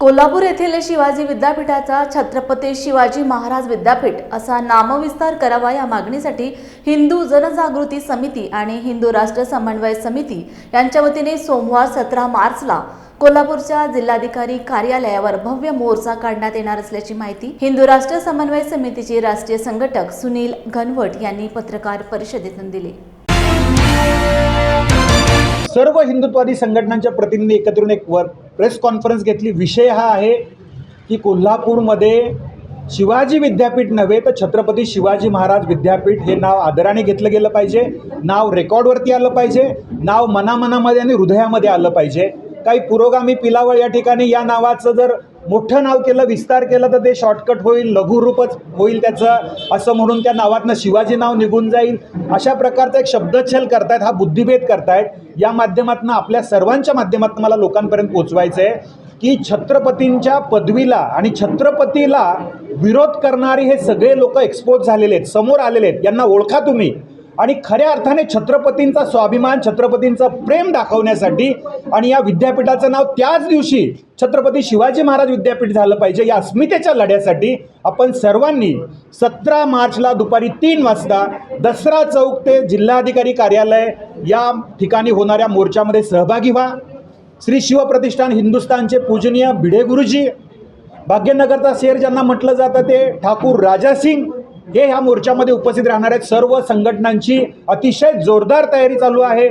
कोल्हापूर येथील शिवाजी विद्यापीठाचा छत्रपती शिवाजी महाराज विद्यापीठ असा नामविस्तार करावा या मागणीसाठी हिंदू जनजागृती समिती आणि हिंदू राष्ट्र समन्वय समिती यांच्या वतीने सोमवार सतरा मार्चला कोल्हापूरच्या जिल्हाधिकारी कार्यालयावर भव्य मोर्चा काढण्यात येणार असल्याची माहिती हिंदू राष्ट्र समन्वय समितीचे राष्ट्रीय संघटक सुनील घनवट यांनी पत्रकार परिषदेतून दिली. सर्व हिंदुत्वादी संघटनांच्या प्रतिनिधी एकत्रून एक वर प्रेस कॉन्फरन्स घेतली. विषय हा आहे की कोल्हापूरमध्ये शिवाजी विद्यापीठ नव्हे तर छत्रपती शिवाजी महाराज विद्यापीठ हे नाव आदराने घेतलं गेलं पाहिजे. नाव रेकॉर्डवरती आलं पाहिजे. नाव मनामनामध्ये आणि हृदयामध्ये आलं पाहिजे. काही पुरोगामी पिलावळ या ठिकाणी या नावाचं जर मोठं नाव केलं विस्तार केला तर ते शॉर्टकट होईल लघुरूपच होईल त्याचं. असं म्हणून त्या नावातनं शिवाजी नाव निघून जाईल. अशा प्रकारचा एक शब्दच्छल करतायत हा बुद्धिभेद करतायत. या माध्यमातून आपल्या सर्वांच्या माध्यमातून मला लोकांपर्यंत पोचवायचं आहे की छत्रपतींच्या पदवीला आणि छत्रपतीला विरोध करणारे हे सगळे लोक एक्सपोज झालेले आहेत समोर आलेले आहेत. यांना ओळखा तुम्ही. आणि खऱ्या अर्थाने छत्रपतींचा स्वाभिमान छत्रपतींचं प्रेम दाखवण्यासाठी आणि या विद्यापीठाचं नाव त्याच दिवशी छत्रपती शिवाजी महाराज विद्यापीठ झालं पाहिजे या अस्मितेच्या लढ्यासाठी आपण सर्वांनी सतरा मार्चला दुपारी तीन वाजता दसरा चौक ते जिल्हाधिकारी कार्यालय या ठिकाणी होणाऱ्या मोर्चामध्ये सहभागी व्हा. श्री शिवप्रतिष्ठान हिंदुस्थानचे पूजनीय भिडे गुरुजी भाग्यनगरचा शेर ज्यांना म्हटलं जातं ते ठाकूर राजासिंग हे ह्या मोर्चामध्ये उपस्थित राहणार आहेत सर्व संघटनांची अतिशय जोरदार तयारी चालू आहे.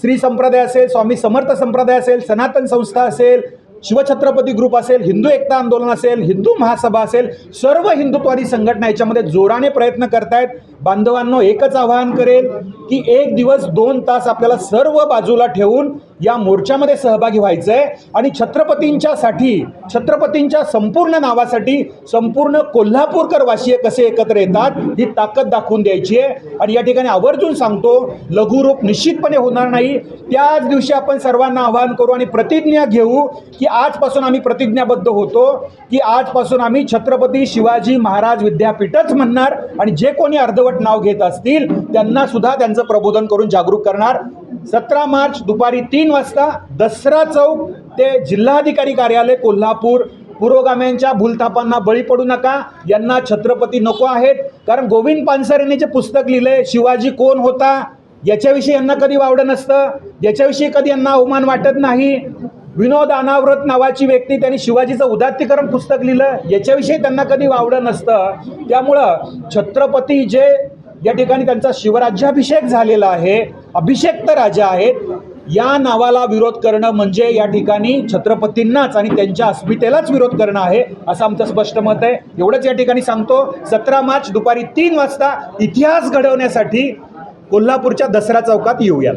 श्री संप्रदाय असेल स्वामी समर्थ संप्रदाय असेल सनातन संस्था असेल शिवछत्रपती ग्रुप असेल हिंदू एकता आंदोलन असेल हिंदू महासभा असेल सर्व हिंदुत्वादी संघटना याच्यामध्ये जोराने प्रयत्न करतायत. बांधवांनो एकच आवाहन करेल की एक दिवस दोन तास आपल्याला सर्व बाजूला ठेवून या मोर्चामध्ये सहभागी व्हायचं आहे आणि छत्रपतींच्यासाठी छत्रपतींच्या संपूर्ण नावासाठी संपूर्ण कोल्हापूरकर वासीय कसे एकत्र येतात ही ताकद दाखवून द्यायची आहे. आणि या ठिकाणी आवर्जून सांगतो लघुरूप निश्चितपणे होणार नाही. त्याच दिवशी आपण सर्वांना आवाहन करू आणि प्रतिज्ञा घेऊ की आजपासून आम्ही प्रतिज्ञाबद्ध होतो की आजपासून आम्ही छत्रपती शिवाजी महाराज विद्यापीठच म्हणणार. आणि जे कोणी अर्धवट नाव घेत असतील त्यांना सुद्धा त्यांचं प्रबोधन करून जागरूक करणार. सतरा मार्च दुपारी तीन वाजता दसरा चौक ते जिल्हाधिकारी कार्यालय कोल्हापूर. पुरोगाम्यांच्या भूलथापांना बळी पडू नका. यांना छत्रपती नको आहेत. कारण गोविंद पानसर यांनी जे पुस्तक लिहिले शिवाजी कोण होता? याच्याविषयी यांना कधी वावडं नसतं. याच्याविषयी कधी यांना अवमान वाटत नाही. विनोद अनावृत नावाची व्यक्ती त्यांनी शिवाजीचं उदात्तीकरण पुस्तक लिहिलं. याच्याविषयी त्यांना कधी वावडं नसतं. त्यामुळं छत्रपती जे या ठिकाणी त्यांचा शिवराज्याभिषेक झालेला आहे. अभिषेक्त राजा आहेत. या नावाला विरोध करणं म्हणजे या ठिकाणी छत्रपतींनाच आणि त्यांच्या अस्मितेलाच विरोध करणं आहे असं आमचं स्पष्ट मत आहे. एवढंच या ठिकाणी सांगतो. सतरा मार्च दुपारी तीन वाजता इतिहास घडवण्यासाठी कोल्हापूरच्या दसरा चौकात येऊयात.